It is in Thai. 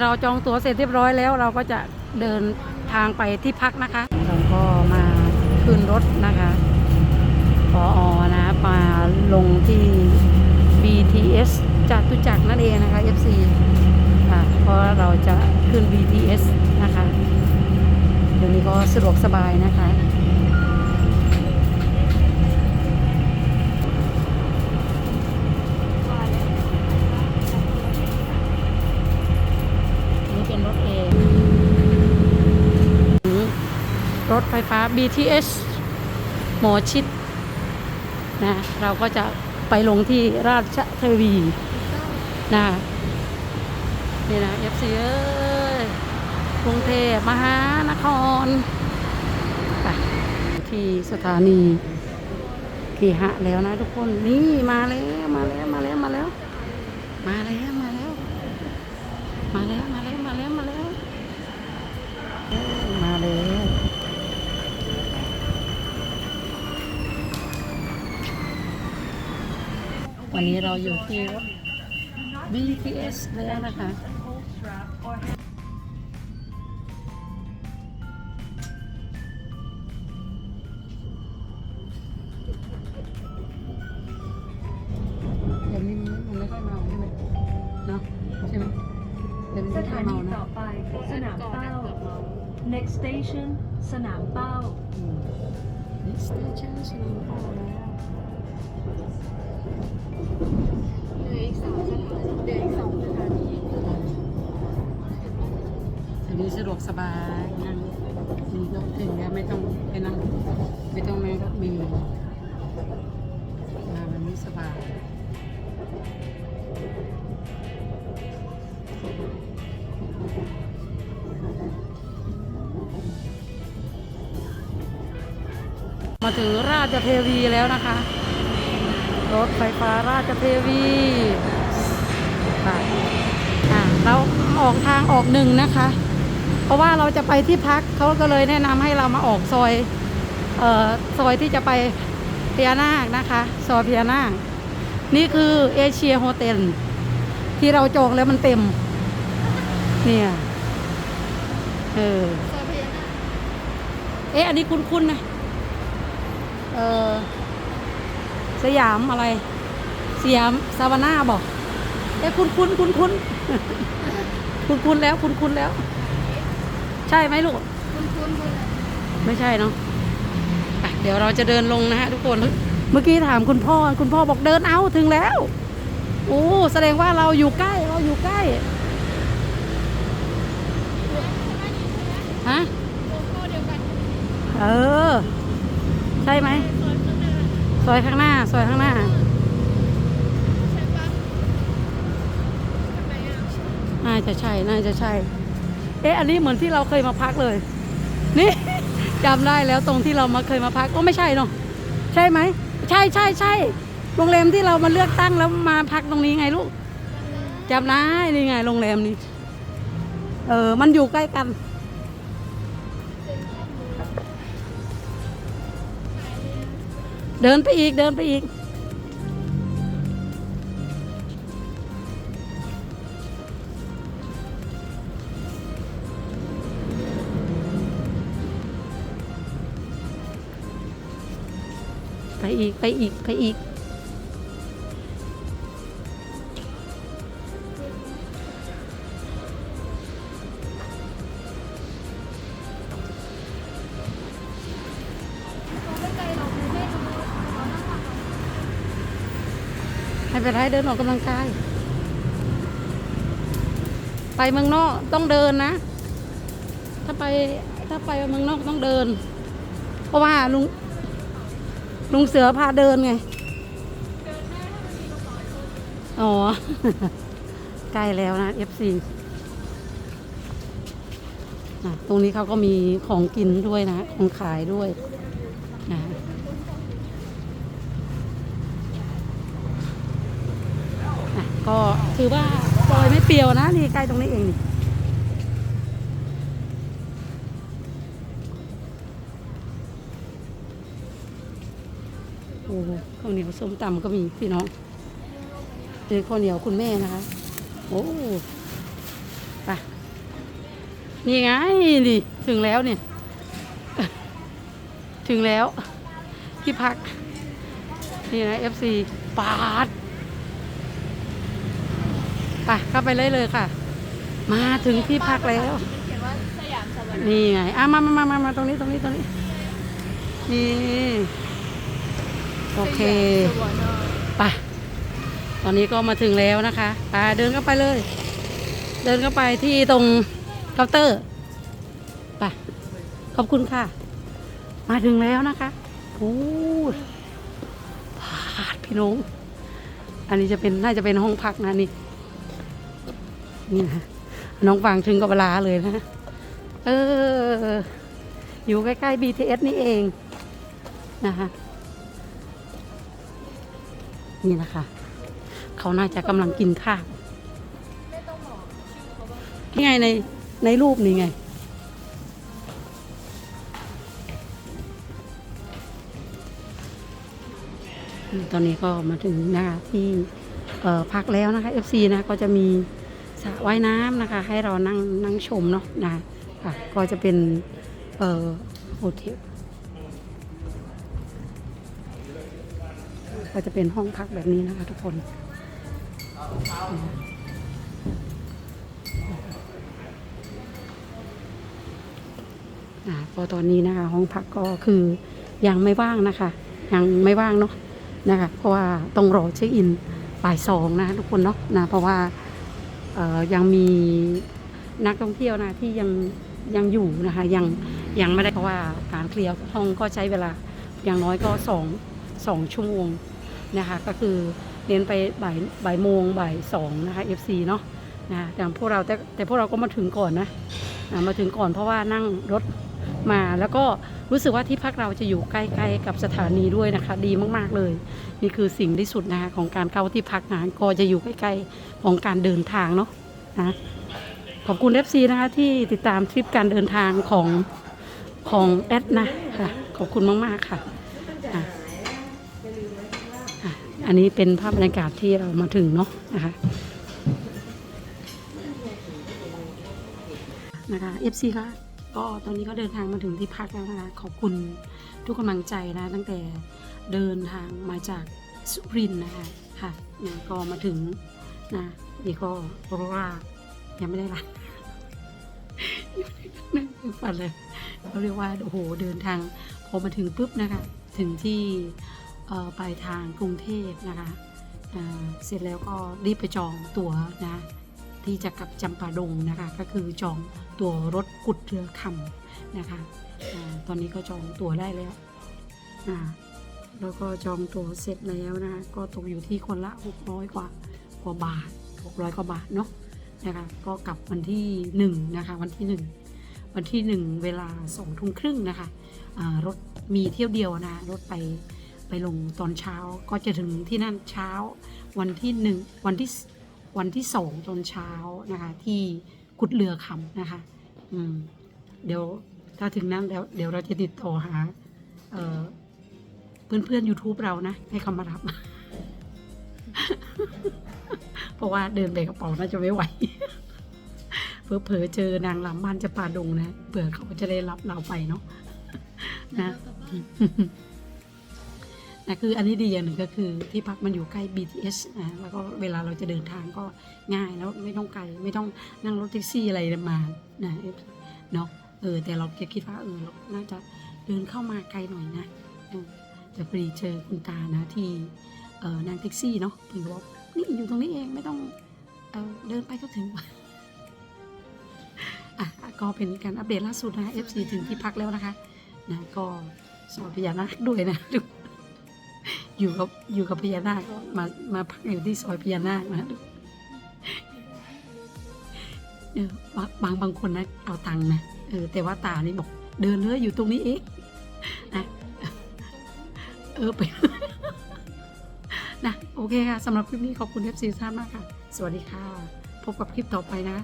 เราจองตั๋วเสร็จเรียบร้อยแล้ว เราก็จะเดินทางไปที่พักนะคะเราก็มาขึ้นรถนะคะปออนะมาลงที่ BTS จตุจักรนั่นเองนะคะ FC ค่ะเพราะเราจะขึ้น BTS นะคะเดี๋ยวนี้ก็สะดวกสบายนะคะ นี่เป็นรถเองรถไฟฟ้า BTS หมอชิดนะเราก็จะไปลงที่ราชเทวีนะนี่นะ FC เอ้ยกรุงเทพมหานครที่สถานีกีหะแล้วนะทุกคน นี่มาแล้ว มาแล้ว มาแล้ว มาแล้ว มาแล้วมาแล้ว มาแล้วมาแล้วมาแล้วมาแล้วเอ้ยมาแล้ว วันนี้เราอยู่ที่รถ BTS แล้วนะคะเดี๋ยวนี้มันไม่ค่อยเมาใช่ไหมเนาะใช่ไหมเดี๋ยวนี้สไม่ค่อถายนีเมานะต่อไปสนามเป้า next station สนามเป้านี่สเตชันสนามเป้าแล้ว เหลืออีกสองสถานีเหลืออีกสองสถานีอันนี้สะดวกสบายนั่งมีรถถึงแล้วไม่ต้องไปนั่งไม่ต้องนั่งรถเมีมาวันนี้สบายมาถึงราชเทวีแล้วนะคะ รถไฟฟ้าราชเทวีค่ะอะเราออกทางออกหนึ่งนะคะ เพราะว่าเราจะไปที่พักเขาก็เลยแนะนำให้เรามาออกซอยเอ่อซอยที่จะไปพญานาคนะคะซอยพญานาคนี่คือเอเชียโฮเทลที่เราจองแล้วมันเต็ม เนี่ยเออซอยพญานาคเอ๊ะอันนี้คุ้นๆนะเออ สยามอะไรสยามซาวาน่าบอกเอ๊ะคุ้นๆคุ้นๆคุ้นๆคุ้นๆแล้วคุ้นๆแล้ว ใช่ไหมลูกคุณคุณคุณไม่ใช่เนาะอะเดี๋ยวเราจะเดินลงนะฮะทุกคน เมื่อกี้ถามคุณพ่อ คุณพ่อบอกเดินเอาถึงแล้ว โอ้แสดงว่าเราอยู่ใกล้เราอยู่ใกล้ฮะโลโก้เดียวกันเออ ใช่ไหม ซอยข้างหน้า ซอยข้างหน้าใช่ปะใช่ไหมอะน่าจะใช่ น่าจะใช่ เอ๊ะ อันนี้เหมือนที่เราเคยมาพักเลย นี่จำได้แล้วตรงที่เรามาเคยมาพักก็ไม่ใช่เนาะ ใช่ไหม ใช่ใช่ใช่ โรงแรมที่เรามาเลือกตั้งแล้วมาพักตรงนี้ไงลูกจำได้นี่ไงโรงแรมนี้ เออ มันอยู่ใกล้กัน เดินไปอีกเดินไปอีก ไปอีกไปอีกไปอีก เอาให้ไปได้เดินออกกำลังกาย ไปเมืองนอกต้องเดินนะ ถ้าไปถ้าไปเมืองนอกต้องเดิน เพราะว่าลุงลุงเสือพาเดินไงอ๋อใกล้แล้วนะ FC อะตรงนี้เขาก็มีของกินด้วยนะ ของขายด้วยนะ อะ ก็ถือว่าซอยไม่เปรียวนะนี่ใกล้ตรงนี้เองนี่โอ้ข้าวเหนียวส้มตำก็มีพี่น้องเจอข้าวเหนียวคุณแม่นะคะ โอ้ไปนี่ไงดิถึงแล้วเนี่ย ถึงแล้วที่พัก นี่นะ FC ปาด ไปเข้าไปเลยเลยค่ะ มาถึงที่พักแล้ว นี่ไงอะมามามามามาตรงนี้ตรงนี้ตรงนี้ นี่ โอเคสวรรค์เนอะไปตอนนี้ก็มาถึงแล้วนะคะไปเดินเข้าไปเลย เดินเข้าไปที่ตรงเคาน์เตอร์ไปขอบคุณค่ะ มาถึงแล้วนะคะโอ้ยพาดพี่น้อง อันนี้จะเป็นน่าจะเป็นห้องพักนะนี่ นี่นะน้องฟังถึงกับเวลาเลยนะ เออ อยู่ใกล้ๆ BTS นี่เองนะคะนี่นะคะ เขาน่าจะกำลังกินข้าวไม่ต้องบอกชื่อเขาบ้างนี่ไงในในรูปนี่ไง ตอนนี้ก็มาถึงหนะคะที่พักแล้วนะคะ FC นะก็จะมี สระว่ายน้ำนะคะ ให้เรานั่งนั่งชมเนาะนะค่ะก็จะเป็นเอ่อโฮเทลก็จะเป็นห้องพักแบบนี้นะคะทุกคนอ่าพอตอนนี้นะคะ ห้องพักก็คือยังไม่ว่างนะคะ ยังไม่ว่างเนาะนะคะ เพราะว่าต้องรอเช็คอินบ่ายสองนะทุกคนเนาะนะเพราะว่า ยังมีนักท่องเที่ยวนะที่ยังยังอยู่นะคะยังยังไม่ได้เพราะว่าการเคลียร์ห้องก็ใช้เวลาอย่างน้อยก็สองสองชั่วโมงนะคะก็คือเน้นไปบ่ายบ่ายโมงบ่ายสองนะคะ FC เนาะนะแต่พวกเราแต่แต่พวกเราก็มาถึงก่อนนะมาถึงก่อนเพราะว่านั่งรถมาแล้วก็ รู้สึกว่าที่พักเราจะอยู่ใกล้ๆกับสถานีด้วยนะคะ ดีมากๆเลย นี่คือสิ่งที่สุดนะคะของการเข้าที่พักงานก็จะอยู่ใกล้ๆของการเดินทางเนาะนะขอบคุณ FC นะคะที่ติดตามทริปการเดินทางของของแอดนะค่ะขอบคุณมากๆค่ะอะอะอันนี้เป็นภาพบรรยากาศที่เรามาถึงเนาะนะคะนะคะ FC ค่ะ ก็ตอนนี้ก็เดินทางมาถึงที่พักแล้วนะคะ ขอบคุณทุกกำลังใจนะ ตั้งแต่เดินทางมาจากสุรินทร์นะคะค่ะนะก็มาถึงนะนี่ก็โรรายังไม่ได้ละนั่งฝันเลยเขาเรียกว่าโอ้โหเดินทางพอมาถึงปุ๊บนะคะ ถึงที่ปลายทางกรุงเทพนะคะเสร็จแล้วก็รีบไปจองตั๋วนะ ที่จะกลับจำปาดงนะคะ ก็คือจองตัวรถกุดเรือคำนะคะอาตอนนี้ก็จองตั๋วได้แล้วอ่าแล้วก็จองตั๋วเสร็จแล้วนะคะ ก็ตกอยู่ที่คนละ 600 กว่ากว่าบาท 600 กว่าบาทเนาะนะคะ ก็กลับวันที่1นะคะ วันที่ 1 วันที่ 1 เวลา2ทุ่มครึ่งนะคะอ่ารถมีเที่ยวเดียวนะรถไปไปลงตอนเช้าก็จะถึงที่นั่นเช้าวันที่หนึ่งวันที่ วันที่สองตอนเช้านะคะ ที่กุดเรือคำนะคะ อืม เดี๋ยวถ้าถึงนั้นแล้วเดี๋ยวเราจะติดต่อหาเอ่อเพื่อนเพื่อนๆ YouTube เรานะ ให้เขามารับ เพราะว่าเดินไปกระเป๋าน่าจะไม่ไหวเผลอๆเจอนางลำบ้านจะป่าดงนะเผื่อเขาจะได้รับเราไปเนาะนะ นะคืออันนี้ดีอย่างหนึ่งก็คือที่พักมันอยู่ใกล้ BTS นะแล้วก็เวลาเราจะเดินทางก็ง่ายแล้วไม่ต้องไกลไม่ต้องนั่งรถแท็กซี่อะไรมานะเนาะเออแต่เราจะคิดว่าเออเราน่าจะเดินเข้ามาไกลหน่อยนะเออแต่พอดีเจอคุณตานะที่เออนั่งแท็กซี่เนาะเพิ่งบอกนี่อยู่ตรงนี้เองไม่ต้องเออเดินไปก็ถึงอะก็เป็นการอัปเดตล่าสุดนะ FC ถึงที่พักแล้วนะคะนะก็สอบพญานาคด้วยนะ อยู่กับอยู่กับพญานาคมามาพักอยู่ที่ซอยพญานาคนะบางบางบางคนนะเอาตังค์นะเออแต่ว่าตานี่บอก เดินเลยอยู่ตรงนี้เองนะเออไปนะโอเคค่ะสำหรับคลิปนี้ขอบคุณเอฟซีท่านมากค่ะ สวัสดีค่ะ พบกับคลิปต่อไปนะ